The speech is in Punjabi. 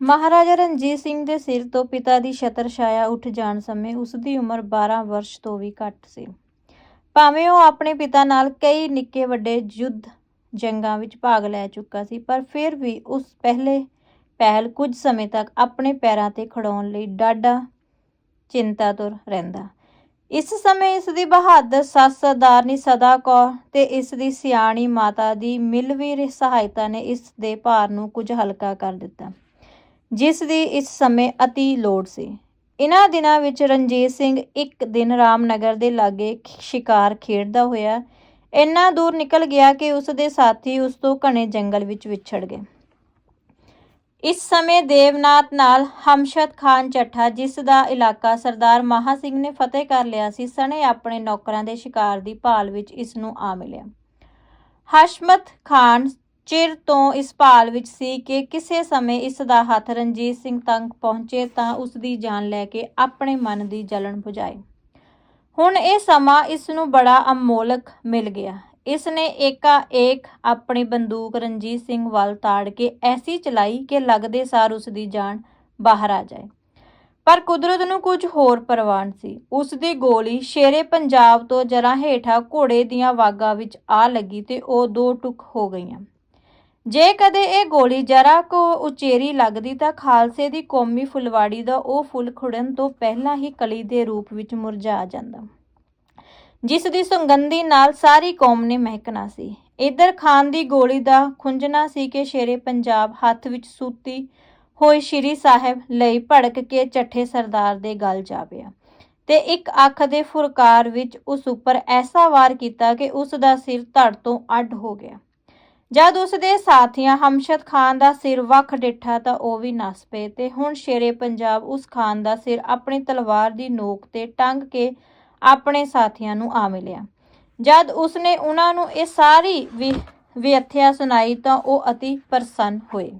ਮਹਾਰਾਜਾ ਰਣਜੀਤ ਸਿੰਘ ਦੇ ਸਿਰ ਤੋਂ ਪਿਤਾ ਦੀ ਛਤਰ ਛਾਇਆ ਉੱਠ ਜਾਣ ਸਮੇਂ ਉਸ ਦੀ ਉਮਰ 12 ਵਰਸ਼ ਤੋਂ ਵੀ ਘੱਟ ਸੀ। ਭਾਵੇਂ ਉਹ ਆਪਣੇ ਪਿਤਾ ਨਾਲ ਕਈ ਨਿੱਕੇ ਵੱਡੇ ਯੁੱਧ ਜੰਗਾਂ ਵਿੱਚ ਭਾਗ ਲੈ ਚੁੱਕਾ ਸੀ, ਪਰ ਫਿਰ ਵੀ ਉਸ ਪਹਿਲੇ ਪਹਿਲ ਕੁਝ ਸਮੇਂ ਤੱਕ ਆਪਣੇ ਪੈਰਾਂ ਤੇ ਖੜਾਉਣ ਲਈ ਡਾਢਾ ਚਿੰਤਾਤੁਰ ਰਹਿੰਦਾ। ਇਸ ਸਮੇਂ ਇਸ ਦੀ ਬਹਾਦਰ ਸੱਸ ਸਰਦਾਰਨੀ ਸਦਾ ਕੌਰ ਤੇ ਇਸ ਦੀ ਸਿਆਣੀ ਮਾਤਾ ਦੀ ਮਿਲਵੀਰ ਸਹਾਇਤਾ ਨੇ ਇਸ ਦੇ ਭਾਰ ਨੂੰ ਕੁਝ ਹਲਕਾ ਕਰ ਦਿੱਤਾ। ਜਿਸ ਦੀ ਇਸ ਸਮੇਂ ਅਤੀ ਲੋੜ ਸੀ। ਇਨ੍ਹਾਂ ਦਿਨਾਂ ਵਿੱਚ ਰਣਜੀਤ ਸਿੰਘ ਇੱਕ ਦਿਨ ਰਾਮਨਗਰ ਦੇ ਲਾਗੇ ਸ਼ਿਕਾਰ ਖੇਡਦਾ ਹੋਇਆ, ਇੰਨਾ ਦੂਰ ਨਿਕਲ ਗਿਆ ਕਿ ਉਸ ਦੇ ਸਾਥੀ ਉਸ ਤੋਂ ਘਣੇ ਜੰਗਲ ਵਿੱਚ ਵਿਛੜ ਗਏ। ਇਸ ਸਮੇਂ ਦੇਵਨਾਥ ਨਾਲ ਹਮਸ਼ਦ ਖਾਨ ਚੱਠਾ, ਜਿਸ ਦਾ ਇਲਾਕਾ ਸਰਦਾਰ ਮਹਾ ਸਿੰਘ ਨੇ ਫਤਿਹ ਕਰ ਲਿਆ ਸੀ, ਸਣੇ ਆਪਣੇ ਨੌਕਰਾਂ ਦੇ ਸ਼ਿਕਾਰ ਦੀ ਭਾਲ ਵਿੱਚ ਇਸ ਨੂੰ ਆ ਮਿਲਿਆ। ਹਸ਼ਮਤ ਖਾਨ ਚਿਰ ਤੋਂ ਇਸ ਭਾਲ ਵਿੱਚ ਸੀ ਕਿ ਕਿਸੇ ਸਮੇਂ ਇਸ ਦਾ ਹੱਥ ਰਣਜੀਤ ਸਿੰਘ ਤੱਕ ਪਹੁੰਚੇ ਤਾਂ ਉਸ ਦੀ ਜਾਨ ਲੈ ਕੇ ਆਪਣੇ ਮਨ ਦੀ ਜਲਣ ਬੁਝਾਏ। ਹੁਣ ਇਹ ਸਮਾਂ ਇਸ ਨੂੰ ਬੜਾ ਅਮੋਲਕ ਮਿਲ ਗਿਆ। ਇਸ ਨੇ ਏਕਾ ਏਕ ਆਪਣੀ ਬੰਦੂਕ ਰਣਜੀਤ ਸਿੰਘ ਵੱਲ ਤਾੜ ਕੇ ਐਸੀ ਚਲਾਈ ਕਿ ਲੱਗਦੇ ਸਾਰ ਉਸ ਦੀ ਜਾਨ ਬਾਹਰ ਆ ਜਾਏ। ਪਰ ਕੁਦਰਤ ਨੂੰ ਕੁਝ ਹੋਰ ਪ੍ਰਵਾਨ ਸੀ। ਉਸ ਦੀ ਗੋਲੀ ਸ਼ੇਰੇ ਪੰਜਾਬ ਤੋਂ ਜਰਾ ਹੇਠਾਂ ਘੋੜੇ ਦੀਆਂ ਵਾਗਾਂ ਵਿੱਚ ਆ ਲੱਗੀ ਤੇ ਉਹ ਦੋ ਟੁਕ ਹੋ ਗਈਆਂ। ਜੇ ਕਦੇ ਇਹ ਗੋਲੀ ਜਰਾ ਕੋ ਉਚੇਰੀ ਲੱਗਦੀ ਤਾਂ ਖਾਲਸੇ ਦੀ ਕੌਮੀ ਫੁਲਵਾੜੀ ਦਾ ਉਹ ਫੁੱਲ ਖੁੜਨ ਤੋਂ ਪਹਿਲਾਂ ਹੀ ਕਲੀ ਦੇ ਰੂਪ ਵਿੱਚ ਮੁਰਝਾ ਜਾਂਦਾ। ਜਿਸ ਦੀ ਸੁਗੰਧੀ ਨਾਲ ਸਾਰੀ ਕੌਮ ਨੇ ਮਹਿਕਣਾ ਸੀ। ਇਧਰ ਖਾਨ ਦੀ ਗੋਲੀ ਦਾ ਖੁੰਝਣਾ ਸੀ ਕਿ ਸ਼ੇਰੇ ਪੰਜਾਬ ਹੱਥ ਵਿੱਚ ਸੂਤੀ ਹੋਈ ਸ਼੍ਰੀ ਸਾਹਿਬ ਲਈ ਭੜਕ ਕੇ ਚੱਠੇ ਸਰਦਾਰ ਦੇ ਗਲ ਜਾ ਪਿਆ ਤੇ ਇੱਕ ਅੱਖ ਦੇ ਫੁਰਕਾਰ ਵਿੱਚ ਉਸ ਉੱਪਰ ਐਸਾ ਵਾਰ ਕੀਤਾ ਕਿ ਉਸ ਦਾ ਸਿਰ ਧੜ ਤੋਂ ਅੱਡ ਹੋ ਗਿਆ। ਜਦ ਉਸ ਦੇ ਸਾਥੀਆਂ ਹਮਸ਼ਦ ਖਾਨ ਦਾ ਸਿਰ ਵੱਖ ਡਿੱਠਾ ਤਾਂ ਉਹ ਵੀ ਨਸ ਪਏ ਤੇ ਹੁਣ ਸ਼ੇਰੇ ਪੰਜਾਬ ਉਸ ਖਾਨ ਦਾ ਸਿਰ ਆਪਣੀ ਤਲਵਾਰ ਦੀ ਨੋਕ ਤੇ ਟੰਗ ਕੇ ਆਪਣੇ ਸਾਥੀਆਂ ਨੂੰ ਆ ਮਿਲਿਆ। ਜਦ ਉਸਨੇ ਉਹਨਾਂ ਨੂੰ ਇਹ ਸਾਰੀ ਵਿ- ਵਿਅਥਿਆ ਸੁਣਾਈ ਤਾਂ ਉਹ ਅਤੀ ਪ੍ਰਸੰਨ ਹੋਏ।